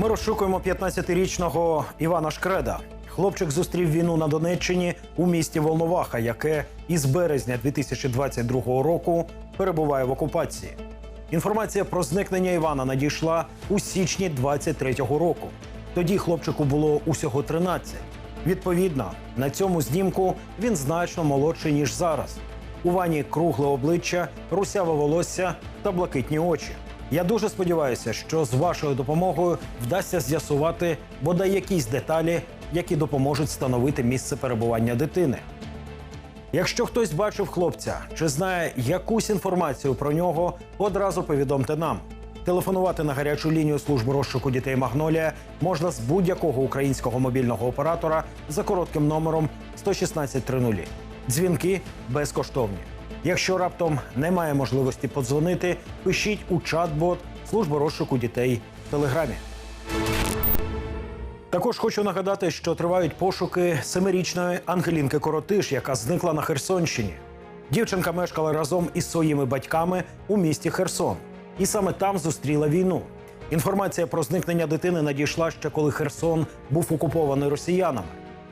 Ми розшукуємо 15-річного Івана Шкреда. Хлопчик зустрів війну на Донеччині у місті Волноваха, яке із березня 2022 року перебуває в окупації. Інформація про зникнення Івана надійшла у січні 23-го року. Тоді хлопчику було усього 13. Відповідно, на цьому знімку він значно молодший ніж зараз. У вані кругле обличчя, русяве волосся та блакитні очі. Я дуже сподіваюся, що з вашою допомогою вдасться з'ясувати бодай якісь деталі, які допоможуть встановити місце перебування дитини. Якщо хтось бачив хлопця чи знає якусь інформацію про нього, одразу повідомте нам. Телефонувати на гарячу лінію служби розшуку дітей Магнолія можна з будь-якого українського мобільного оператора за коротким номером 11630. Дзвінки безкоштовні. Якщо раптом немає можливості подзвонити, пишіть у чат-бот служби розшуку дітей в Телеграмі. Також хочу нагадати, що тривають пошуки семирічної Ангелінки Коротиш, яка зникла на Херсонщині. Дівчинка мешкала разом із своїми батьками у місті Херсон, і саме там зустріла війну. Інформація про зникнення дитини надійшла ще коли Херсон був окупований росіянами.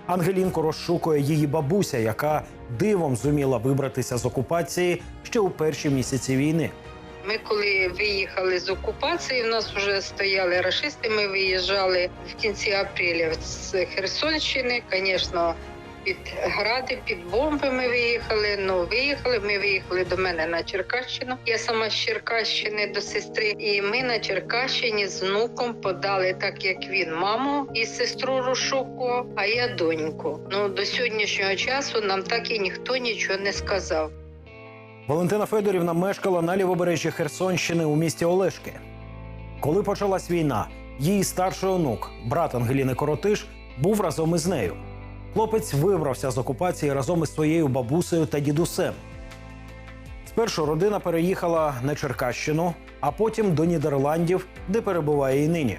Ангелінку розшукує її бабуся, яка дивом зуміла вибратися з окупації ще у перші місяці війни. Ми коли виїхали з окупації, в нас вже стояли рашисти. Ми виїжджали в кінці апреля з Херсонщини. Звісно, під гради, під бомби ми виїхали. Ну виїхали. Ми виїхали до мене на Черкащину. Я сама з Черкащини до сестри, і ми на Черкащині з внуком подали, так як він маму і сестру розшукував, а я доньку. Ну до сьогоднішнього часу нам так і ніхто нічого не сказав. Валентина Федорівна мешкала на лівобережжі Херсонщини у місті Олешки. Коли почалась війна, її старший онук, брат Ангеліни Коротиш, був разом із нею. Хлопець вибрався з окупації разом із своєю бабусею та дідусем. Спершу родина переїхала на Черкащину, а потім до Нідерландів, де перебуває і нині.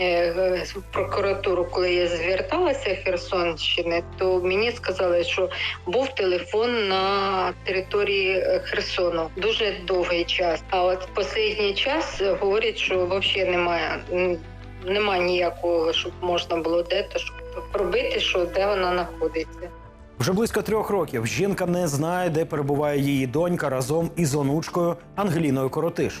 Е, В прокуратуру, коли я зверталася Херсонщини, то мені сказали, що був телефон на території е, Херсону дуже довгий час. А от останній час говорять, що взагалі немає. м, Немає ніякого, щоб можна було де-то щоб пробити, що де вона знаходиться. Вже близько трьох років жінка не знає, де перебуває її донька разом із онучкою Ангеліною Коротиш.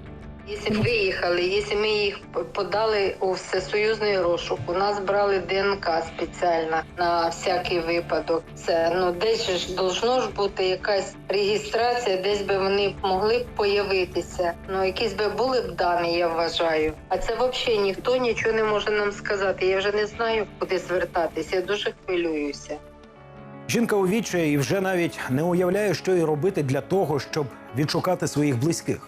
Якщо виїхали, якщо ми їх подали у всесоюзний розшук, у нас брали ДНК спеціально на всякий випадок. Це ну десь ж должно ж бути якась реєстрація, десь би вони могли б появитися. Ну якісь би були б дані, я вважаю. А це взагалі ніхто нічого не може нам сказати. Я вже не знаю, куди звертатися. Я дуже хвилююся. Жінка у і вже навіть не уявляє, що їй робити для того, щоб відшукати своїх близьких.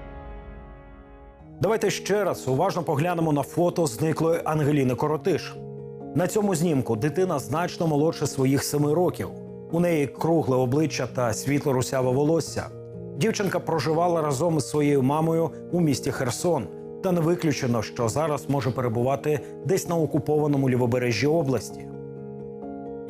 Давайте ще раз уважно поглянемо на фото зниклої Ангеліни Коротиш. На цьому знімку дитина значно молодше своїх семи років. У неї кругле обличчя та світло русяве волосся. Дівчинка проживала разом із своєю мамою у місті Херсон. Та не виключено, що зараз може перебувати десь на окупованому лівобережжі області.